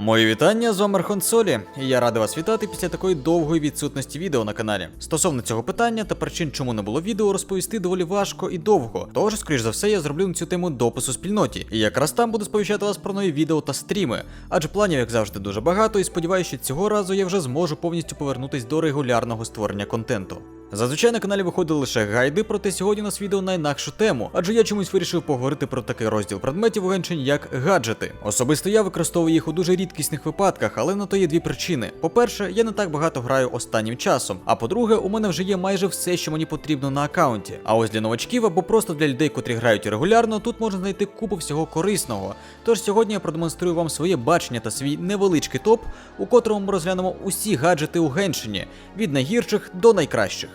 Мої вітання з вами Архонсолі, і я радий вас вітати після такої довгої відсутності відео на каналі. Стосовно цього питання та причин, чому не було відео, розповісти доволі важко і довго. Тож, скоріш за все, я зроблю на цю тему допис у спільноті. І якраз там буду сповіщати вас про нові відео та стріми. Адже планів, як завжди, дуже багато, і сподіваюся, що цього разу я вже зможу повністю повернутись до регулярного створення контенту. Зазвичай на каналі виходили лише гайди, проте сьогодні у нас відео на інакшу тему, адже я чомусь вирішив поговорити про такий розділ предметів у Геншин, як гаджети. Особисто я використовую їх у дуже рідкісних випадках, але на то є дві причини. По-перше, я не так багато граю останнім часом. А по-друге, у мене вже є майже все, що мені потрібно на аккаунті. А ось для новачків або просто для людей, котрі грають регулярно, тут можна знайти купу всього корисного. Тож сьогодні я продемонструю вам своє бачення та свій невеличкий топ, у котрому ми розглянемо усі гаджети у Геншині від найгірших до найкращих.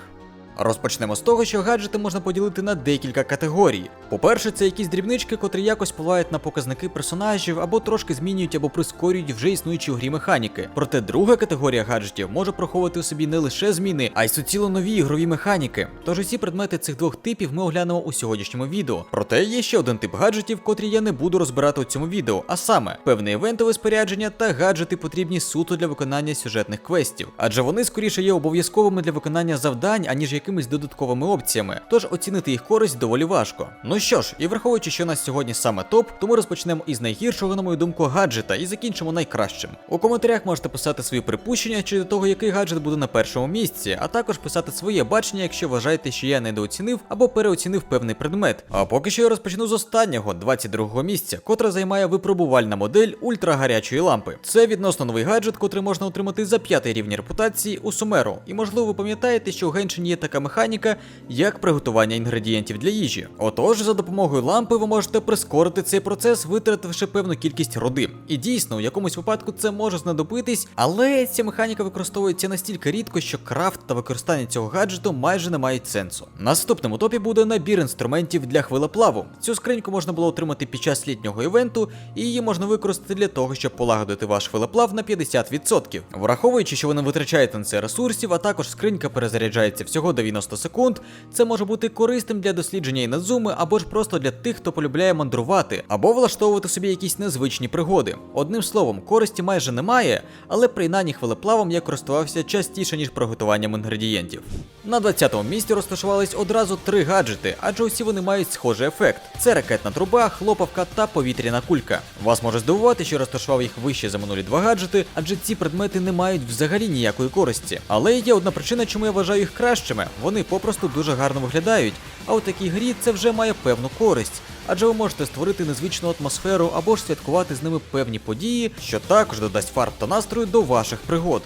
Розпочнемо з того, що гаджети можна поділити на декілька категорій. По-перше, це якісь дрібнички, котрі якось впливають на показники персонажів або трошки змінюють або прискорюють вже існуючі в грі механіки. Проте друга категорія гаджетів може приховувати у собі не лише зміни, а й суціло нові ігрові механіки. Тож усі предмети цих двох типів ми оглянемо у сьогоднішньому відео. Проте є ще один тип гаджетів, котрі я не буду розбирати у цьому відео, а саме певне івентове спорядження та гаджети потрібні суто для виконання сюжетних квестів, адже вони скоріше є обов'язковими для виконання завдань, аніж якимись додатковими опціями, тож оцінити їх користь доволі важко. Ну що ж, і враховуючи, що у нас сьогодні саме топ, то ми розпочнемо із найгіршого, на мою думку, гаджета і закінчимо найкращим. У коментарях можете писати свої припущення щодо того, який гаджет буде на першому місці, а також писати своє бачення, якщо вважаєте, що я недооцінив або переоцінив певний предмет. А поки що я розпочну з останнього, 22-го місця, котре займає випробувальна модель ультрагарячої лампи. Це відносно новий гаджет, котрий можна отримати за п'ятий рівень репутації у Сумеру. І можливо ви пам'ятаєте, що у Геншині є така механіка, як приготування інгредієнтів для їжі. Отож, за допомогою лампи ви можете прискорити цей процес, витративши певну кількість роди. І дійсно, у якомусь випадку це може знадобитись, але ця механіка використовується настільки рідко, що крафт та використання цього гаджету майже не мають сенсу. Наступним у топі буде набір інструментів для хвилеплаву. Цю скриньку можна було отримати під час літнього івенту, і її можна використати для того, щоб полагодити ваш хвилеплав на 50%. Враховуючи, що ви не витрачаєте на це ресурсів, а також скринька перезаряджається всього 90 секунд, це може бути корисним для дослідження інадзуми або ж просто для тих, хто полюбляє мандрувати, або влаштовувати собі якісь незвичні пригоди. Одним словом, користі майже немає, але принаймні хвилеплавом я користувався частіше, ніж приготуванням інгредієнтів. На 20-му місці розташувались одразу три гаджети, адже усі вони мають схожий ефект: це ракетна труба, хлопавка та повітряна кулька. Вас може здивувати, що розташував їх вище за минулі два гаджети, адже ці предмети не мають взагалі ніякої користі. Але є одна причина, чому я вважаю їх кращими. Вони попросту дуже гарно виглядають. А у такій грі це вже має певну користь. Адже ви можете створити незвичну атмосферу або ж святкувати з ними певні події, що також додасть фарб та настрою до ваших пригод.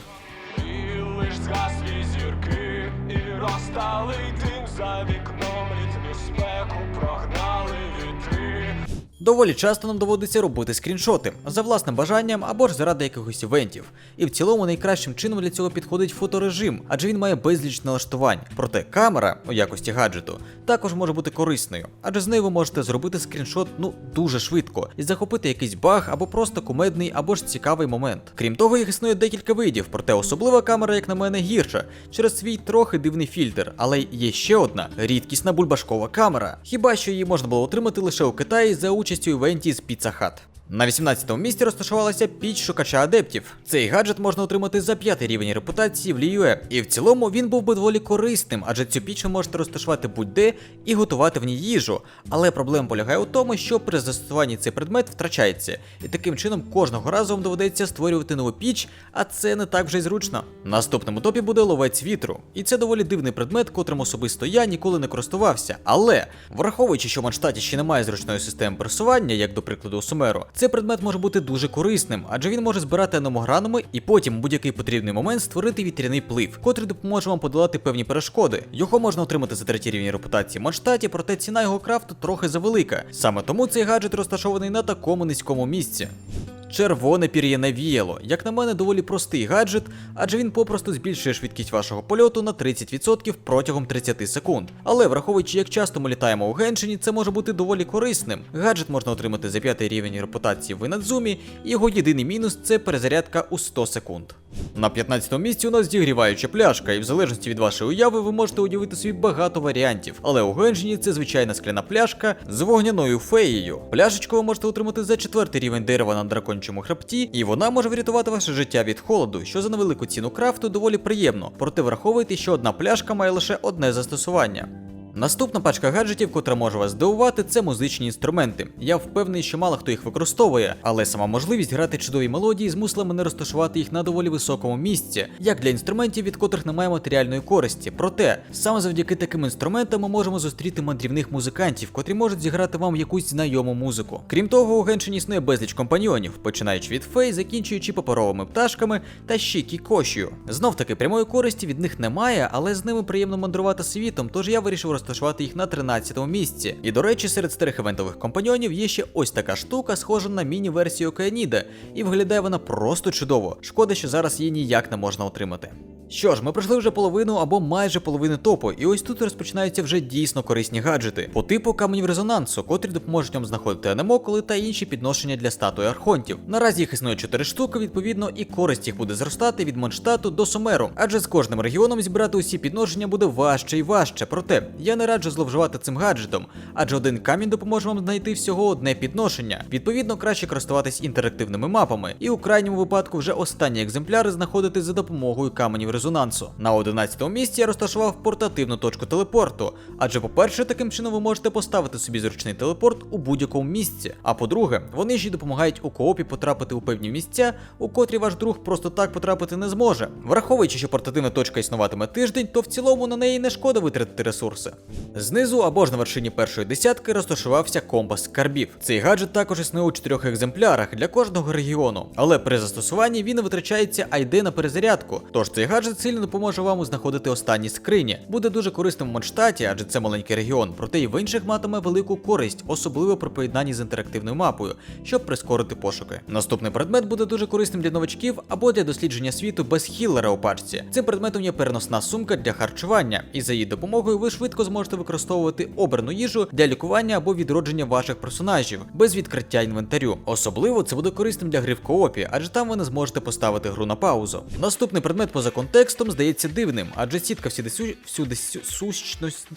І лиш згаслі зірки, і розсталий дим за вікном, літню вітри. Доволі часто нам доводиться робити скріншоти за власним бажанням або ж заради якихось івентів. І в цілому найкращим чином для цього підходить фоторежим, адже він має безліч налаштувань. Проте камера у якості гаджету також може бути корисною, адже з нею ви можете зробити скріншот ну дуже швидко і захопити якийсь баг або просто кумедний або ж цікавий момент. Крім того, їх існує декілька видів, проте особлива камера, як на мене, гірша через свій трохи дивний фільтр. Але є ще одна рідкісна бульбашкова камера. Хіба що її можна було отримати лише у Китаї за участю в івенті Pizza Hut. На 18-му місці розташувалася піч шукача адептів. Цей гаджет можна отримати за п'ятий рівень репутації в Ліюе, і в цілому він був би доволі корисним, адже цю піч ви можете розташувати будь-де і готувати в ній їжу. Але проблема полягає у тому, що при застосуванні цей предмет втрачається, і таким чином кожного разу вам доведеться створювати нову піч, а це не так вже й зручно. Наступним у топі буде ловець вітру, і це доволі дивний предмет, котрим особисто я ніколи не користувався. Але враховуючи, що в Манштаті ще немає зручної системи пересування, як до прикладу у Сумеру, цей предмет може бути дуже корисним, адже він може збирати аномогранами і потім в будь-який потрібний момент створити вітряний плив, котрий допоможе вам подолати певні перешкоди. Його можна отримати за третій рівень репутації Манштаті, проте ціна його крафту трохи завелика. Саме тому цей гаджет розташований на такому низькому місці. Червоне пір'яне віяло, як на мене, доволі простий гаджет, адже він попросту збільшує швидкість вашого польоту на 30% протягом 30 секунд. Але враховуючи, як часто ми літаємо у Геншині, це може бути доволі корисним. Гаджет можна отримати за п'ятий рівень репутації в Інадзумі, і його єдиний мінус це перезарядка у 100 секунд. На 15-му місці у нас зігріваюча пляшка, і в залежності від вашої уяви ви можете уявити собі багато варіантів. Але у Генжині це звичайна скляна пляшка з вогняною феєю. Пляшечку ви можете отримати за четвертий рівень дерева на дракончому хребті, і вона може врятувати ваше життя від холоду, що за невелику ціну крафту доволі приємно. Проте враховуйте, що одна пляшка має лише одне застосування. Наступна пачка гаджетів, котра може вас здивувати, це музичні інструменти. Я впевнений, що мало хто їх використовує, але сама можливість грати чудові мелодії змусила мене розташувати їх на доволі високому місці, як для інструментів, від котрих немає матеріальної користі. Проте саме завдяки таким інструментам ми можемо зустріти мандрівних музикантів, котрі можуть зіграти вам якусь знайому музику. Крім того, у Геншині існує безліч компаньйонів, починаючи від фей, закінчуючи паперовими пташками та ще кікошію. Знов таки прямої користі від них немає, але з ними приємно мандрувати світом, тож я вирішив розташувати їх на 13-му місці. І до речі, серед старих івентових компаньйонів є ще ось така штука, схожа на міні-версію Океаніда, і виглядає вона просто чудово. Шкода, що зараз її ніяк не можна отримати. Що ж, ми пройшли вже половину або майже половину топу, і ось тут розпочинаються вже дійсно корисні гаджети по типу каменів резонансу, котрі допоможуть вам знаходити анемоколи та інші підношення для статуї архонтів. Наразі їх існує 4 штуки, відповідно, і користь їх буде зростати від Монштату до Сумеру, адже з кожним регіоном зібрати усі підношення буде важче і важче. Проте я не раджу зловживати цим гаджетом, адже один камінь допоможе вам знайти всього одне підношення. Відповідно, краще користуватись інтерактивними мапами, і у крайньому випадку вже останні екземпляри знаходити за допомогою каменів резонансу. На 11 місці я розташував портативну точку телепорту, адже, по-перше, таким чином ви можете поставити собі зручний телепорт у будь-якому місці. А по-друге, вони ще й допомагають у коопі потрапити у певні місця, у котрі ваш друг просто так потрапити не зможе. Враховуючи, що портативна точка існуватиме тиждень, то в цілому на неї не шкода витратити ресурси. Знизу або ж на вершині першої десятки розташувався компас скарбів. Цей гаджет також існує у чотирьох екземплярах для кожного регіону, але при застосуванні він витрачається а йде на перезарядку. Тож цей гаджет сильно допоможе вам знаходити останні скрині. Буде дуже корисним в Монштаті, адже це маленький регіон, проте і в інших матиме велику користь, особливо при поєднанні з інтерактивною мапою, щоб прискорити пошуки. Наступний предмет буде дуже корисним для новачків або для дослідження світу без хіллера у пачці. Цим предметом є переносна сумка для харчування, і за її допомогою ви швидко зможете використовувати обрану їжу для лікування або відродження ваших персонажів без відкриття інвентарю. Особливо це буде корисним для гри в коопі, адже там ви не зможете поставити гру на паузу. Наступний предмет поза контекстом здається дивним, адже сітка всюди су... всюди сю... сущності.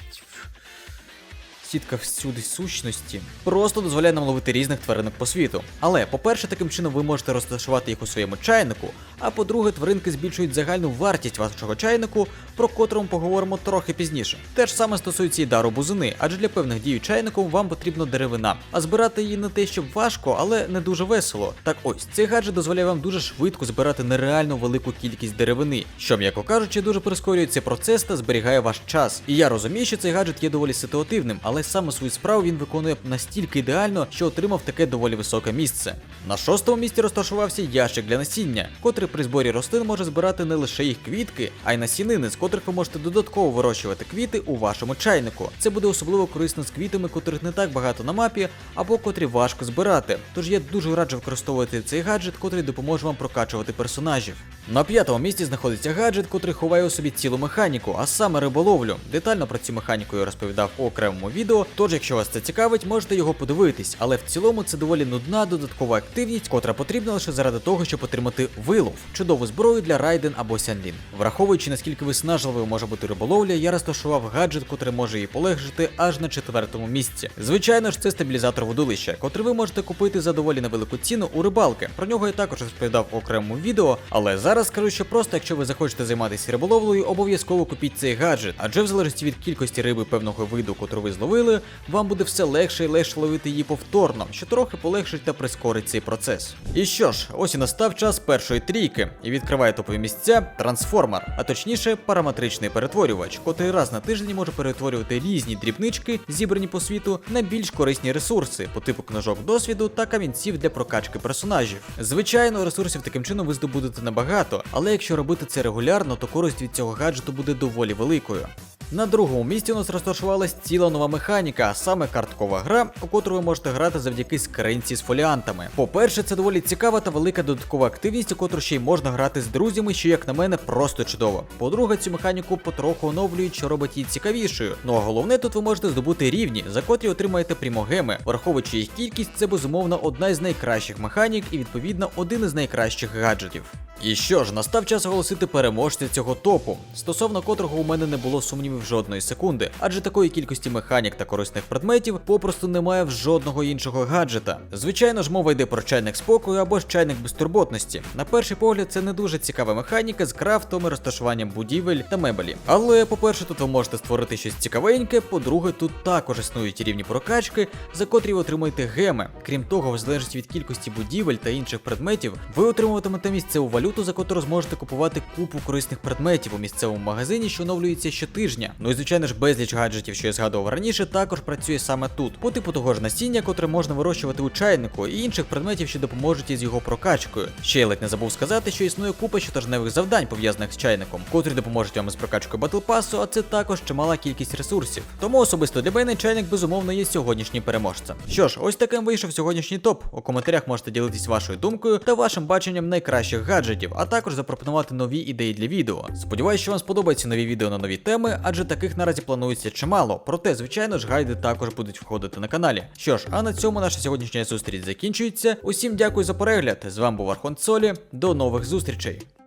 Сітка всюди сущності просто дозволяє нам ловити різних тваринок по світу. Але, по-перше, таким чином ви можете розташувати їх у своєму чайнику, а по-друге, тваринки збільшують загальну вартість вашого чайнику, про котрому поговоримо трохи пізніше. Те ж саме стосується і дару бузини, адже для певних дій чайником вам потрібна деревина, а збирати її не те, щоб важко, але не дуже весело. Так ось цей гаджет дозволяє вам дуже швидко збирати нереально велику кількість деревини, що, м'яко кажучи, дуже прискорює цей процес та зберігає ваш час. І я розумію, що цей гаджет є доволі ситуативним, але саме свою справу він виконує настільки ідеально, що отримав таке доволі високе місце. На шостому місці розташувався ящик для насіння, котрий при зборі рослин може збирати не лише їх квітки, а й насінини, з котрих ви можете додатково вирощувати квіти у вашому чайнику. Це буде особливо корисно з квітами, котрих не так багато на мапі, або котрі важко збирати. Тож я дуже раджу використовувати цей гаджет, котрий допоможе вам прокачувати персонажів. На п'ятому місці знаходиться гаджет, котрий ховає у собі цілу механіку, а саме риболовлю. Детально про цю механіку я розповідав у окремому відео, тож якщо вас це цікавить, можете його подивитись, але в цілому це доволі нудна додаткова активність, котра потрібна лише заради того, щоб отримати вилов, чудову зброю для Райден або Сянлін. Враховуючи наскільки виснажливою може бути риболовля, я розташував гаджет, котрий може її полегшити аж на четвертому місці. Звичайно ж, це стабілізатор водолища, котрий ви можете купити за доволі невелику ціну у рибалки. Про нього я також розповідав в окремому відео, але зараз скажу, що просто якщо ви захочете займатися риболовлею, обов'язково купіть цей гаджет, адже в залежності від кількості риби певного виду, котру ви зловили, вам буде все легше і легше ловити її повторно, що трохи полегшить та прискорить цей процес. І що ж, ось і настав час першої трійки, і відкриває топові місця трансформер, а точніше параметричний перетворювач, котрий раз на тиждень може перетворювати різні дрібнички, зібрані по світу, на більш корисні ресурси по типу книжок досвіду та камінців для прокачки персонажів. Звичайно, ресурсів таким чином ви здобудете небагато, але якщо робити це регулярно, то користь від цього гаджету буде доволі великою. На другому місці у нас розташувалась ціла нова механіка, а саме карткова гра, у котру ви можете грати завдяки скринці з фоліантами. По-перше, це доволі цікава та велика додаткова активність, у котру ще й можна грати з друзями, що, як на мене, просто чудово. По-друге, цю механіку потроху оновлюють, що робить її цікавішою. Ну а головне, тут ви можете здобути рівні, за котрі отримаєте прімогеми. Враховуючи їх кількість, це безумовно одна із найкращих механік і відповідно один із найкращих гаджетів. І що ж, настав час оголосити переможця цього топу, стосовно котрого у мене не було сумнівів жодної секунди, адже такої кількості механік та корисних предметів попросту немає в жодного іншого гаджета. Звичайно ж, мова йде про чайник спокою або ж чайник безтурботності. На перший погляд, це не дуже цікава механіка з крафтом розташуванням будівель та мебелі. Але, по-перше, тут ви можете створити щось цікавеньке. По-друге, тут також існують рівні прокачки, за котрі ви отримуєте геми. Крім того, в залежності від кількості будівель та інших предметів, ви отримуватимете місцеву валюту, за котру зможете купувати купу корисних предметів у місцевому магазині, що оновлюється щотижня. Ну і звичайно ж, безліч гаджетів, що я згадував раніше, також працює саме тут. По типу того ж насіння, котре можна вирощувати у чайнику, і інших предметів, що допоможуть із його прокачкою. Ще я ледь не забув сказати, що існує купа щотижневих завдань, пов'язаних з чайником, котрі допоможуть вам із прокачкою Pass, а це також чимала кількість ресурсів. Тому особисто для мене чайник безумовно є сьогоднішнім переможцем. Що ж, ось таким вийшов сьогоднішній топ. У коментарях можете ділитись вашою думкою та вашим баченням найкращих гаджетів, а також запропонувати нові ідеї для відео. Сподіваюсь, що вам сподобаються нові відео на нові теми, адже таких наразі планується чимало. Проте, звичайно ж, гайди також будуть входити на каналі. Що ж, а на цьому наша сьогоднішня зустріч закінчується. Усім дякую за перегляд. З вами був Архон Солі. До нових зустрічей.